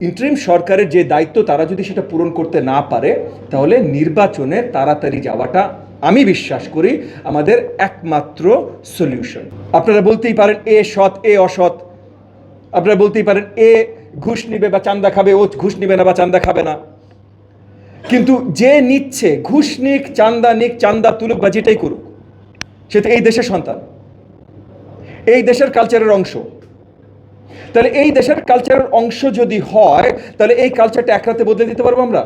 Interim সরকারের যে দায়িত্ব, তারা যদি সেটা পূরণ করতে না পারে, তাহলে নির্বাচনে তাড়াতাড়ি যাওয়াটা আমি বিশ্বাস করি আমাদের একমাত্র সলিউশন আপনারা বলতেই পারেন এ সৎ, এ অসৎ। আপনারা বলতেই পারেন এ ঘুষ নিবে বা চান্দা খাবে, ও ঘুষ নিবে না বা চান্দা খাবে না। কিন্তু যে নিচ্ছে, ঘুষ নিক, চান্দা নিক, চান্দা তুলুক বা যেটাই করুক, সে তো এই দেশের সন্তান। এই দেশের কালচারের অংশ। তাহলে এই দেশের কালচারের অংশ যদি হয়, তাহলে এই কালচারটা এক রাতে বদলে দিতে পারব আমরা?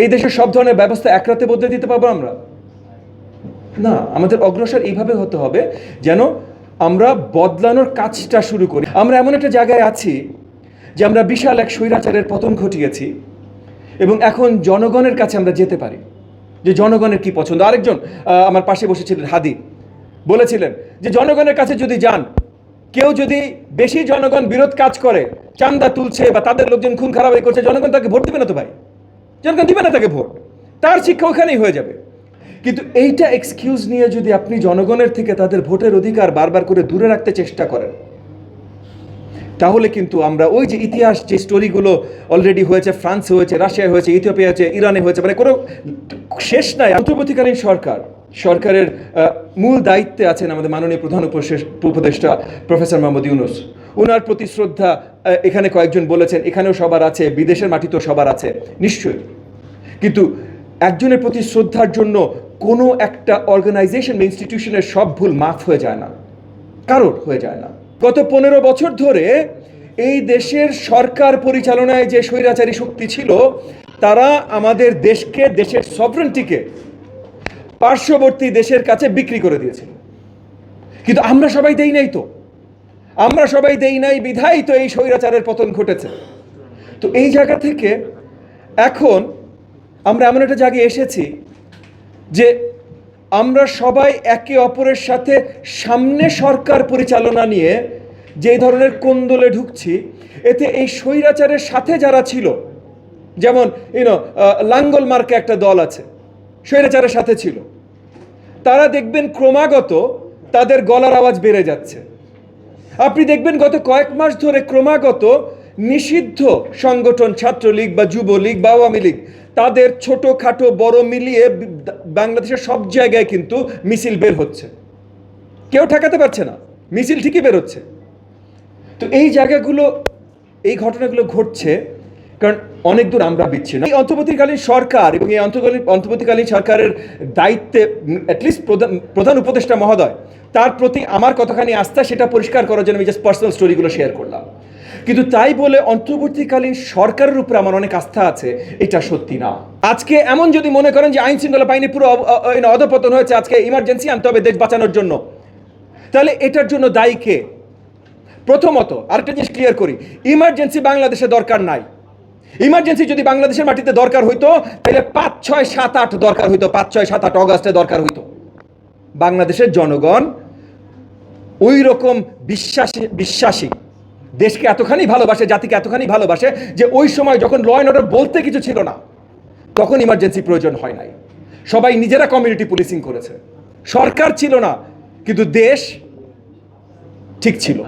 এই দেশের সব ধরনের ব্যবস্থা এক রাতে বদলে দিতে পারব আমরা? না, আমাদের অগ্রসর এইভাবে হতে হবে যেন আমরা বদলানোর কাজটা শুরু করি। আমরা এমন একটা জায়গায় আছি যে আমরা বিশাল এক স্বৈরাচারের পতন ঘটিয়েছি এবং এখন জনগণের কাছে আমরা যেতে পারি। যে জনগণের কি পছন্দ? আরেকজন আমার পাশে বসেছিলেন, হাদি, বলেছিলেন যে জনগণের কাছে যদি যান কেউ যদি বেশি জনগণ বিরোধ কাজ করে, চান্দা তুলছে বা তাদের লোকজন খুন খারাপি করছে, জনগণ তাকে ভোট দিবে না তো ভাই? জনগণ দিবে না তাকে ভোট। তার শিক্ষা ওখানেই হয়ে যাবে। কিন্তু এইটা এক্সকিউজ নিয়ে যদি আপনি জনগণের থেকে তাদের ভোটের অধিকার বারবার করে দূরে রাখতে চেষ্টা করেন, তাহলে কিন্তু আমরা ওই যে ইতিহাস যে স্টোরিগুলো অলরেডি হয়েছে, ফ্রান্সে হয়েছে, রাশিয়ায় হয়েছে ইথিওপিয়া হয়েছে, ইরানে হয়েছে মানে কোনো শেষ নাই অন্তর্বর্তীকালীন সরকার। সরকারের মূল দায়িত্বে আছেন আমাদের মাননীয় প্রধান উপদেষ্টা প্রফেসর মোহাম্মদ ইউনুস। ওনার প্রতি শ্রদ্ধা এখানে কয়েকজন বলেছেন, এখানেও সবার আছে, বিদেশের মাটিতেও সবার আছে, নিশ্চয়ই। কিন্তু একজনের প্রতি শ্রদ্ধার জন্য কোনো একটা অর্গানাইজেশন বা ইনস্টিটিউশনের সব ভুল মাফ হয়ে যায় না, কারোর হয়ে যায় না। গত পনেরো বছর ধরে এই দেশের সরকার পরিচালনায় যে স্বৈরাচারী শক্তি ছিল, তারা আমাদের দেশকে, দেশের সভরেন্টিকে পার্শ্ববর্তী দেশের কাছে বিক্রি করে দিয়েছিল কিন্তু আমরা সবাই দেই নাই তো। আমরা সবাই দেই নাই, বিধাই তো এই স্বৈরাচারের পতন ঘটেছে। তো এই জায়গা থেকে এখন আমরা এমন একটা জায়গায় এসেছি যে আমরা সবাই একে অপরের সাথে সামনে সরকার পরিচালনা নিয়ে যে ধরনের কোন্দলে ঢুকছি, এতে এই স্বৈরাচারের সাথে যারা ছিল, যেমন ইউনো লাঙ্গল মার্কে একটা দল আছে। স্বৈরাচারের সাথে ছিল। তারা দেখবেন ক্রমাগত তাদের গলার আওয়াজ বেড়ে যাচ্ছে। আপনি দেখবেন গত কয়েক মাস ধরে ক্রমাগত নিষিদ্ধ সংগঠন, ছাত্রলীগ বা যুবলীগ বা আওয়ামী লীগ, তাদের ছোটোখাটো, বড় মিলিয়ে বাংলাদেশের সব জায়গায় কিন্তু মিছিল বের হচ্ছে। কেউ ঠেকাতে পারছে না। মিছিল ঠিকই বের হচ্ছে তো এই জায়গাগুলো, এই ঘটনাগুলো ঘটছে কারণ অনেক দূর আমরা বিচ্ছিন্ন। এই অন্তর্বর্তীকালীন সরকার এবং এই অন্তর্কালীন অন্তর্বর্তীকালীন সরকারের দায়িত্বে অ্যাটলিস্ট প্রধান প্রধান উপদেষ্টা মহোদয়, তার প্রতি আমার কতখানি আস্থা সেটা পরিষ্কার করার জন্য আমি জাস্ট পার্সোনাল স্টোরিগুলো শেয়ার করলাম। কিন্তু তাই বলে অন্তর্বর্তীকালীন সরকারের উপরে আমার অনেক আস্থা আছে, এটা সত্যি না। আজকে এমন যদি মনে করেন যে আইন শৃঙ্খলা বাহিনী পুরো অধপতন হয়েছে, আজকে ইমার্জেন্সি আনতে হবে দেশ বাঁচানোর জন্য। তাহলে এটার জন্য দায়ী কে? প্রথমত আরেকটা জিনিস ক্লিয়ার করি ইমার্জেন্সি বাংলাদেশে দরকার নাই। ইমার্জেন্সি যদি বাংলাদেশের মাটিতে দরকার হইতো, তাহলে পাঁচ, ছয়, সাত, আট দরকার হইতো। পাঁচ, ছয়, সাত, আট অগাস্টে দরকার হইতো। বাংলাদেশের জনগণ ওই রকম বিশ্বাসী বিশ্বাসী। দেশকে এতখানি ভালোবাসে, জাতিকে এতখানি ভালোবাসে, যে ওই সময় যখন ল অ্যান্ড অর্ডার বলতে কিছু ছিল না, তখন ইমার্জেন্সি প্রয়োজন হয় নাই। সবাই নিজেরা কমিউনিটি পুলিশিং করেছে। সরকার ছিল না, কিন্তু দেশ ঠিক ছিল।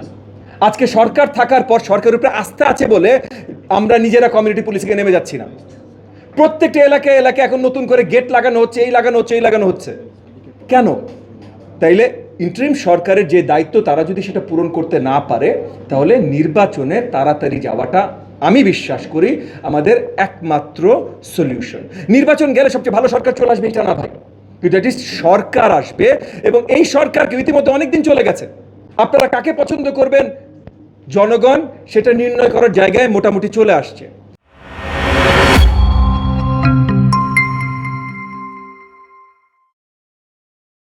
আজকে সরকার থাকার পর সরকারের উপরে আস্থা আছে বলে আমরা নিজেরা কমিউনিটি পুলিশকে নেমে যাচ্ছি না। প্রত্যেকটা এলাকায় এলাকায় এখন নতুন করে গেট লাগানো হচ্ছে, এই লাগানো হচ্ছে, এই লাগানো হচ্ছে। কেন? তাইলে ইন্টারিম সরকারের যে দায়িত্ব, তারা যদি সেটা পূরণ করতে না পারে, তাহলে নির্বাচনে তাড়াতাড়ি যাওয়াটা আমি বিশ্বাস করি আমাদের একমাত্র সলিউশন নির্বাচন গেলে সবচেয়ে ভালো সরকার চলে আসবে, এটা না ভাই। কিন্তু অ্যাটলিস্ট সরকার আসবে, এবং এই সরকারকে ইতিমধ্যে অনেকদিন চলে গেছে। আপনারা কাকে পছন্দ করবেন? জনগণ সেটা নির্ণয় করার জায়গায় মোটামুটি চলে আসছে।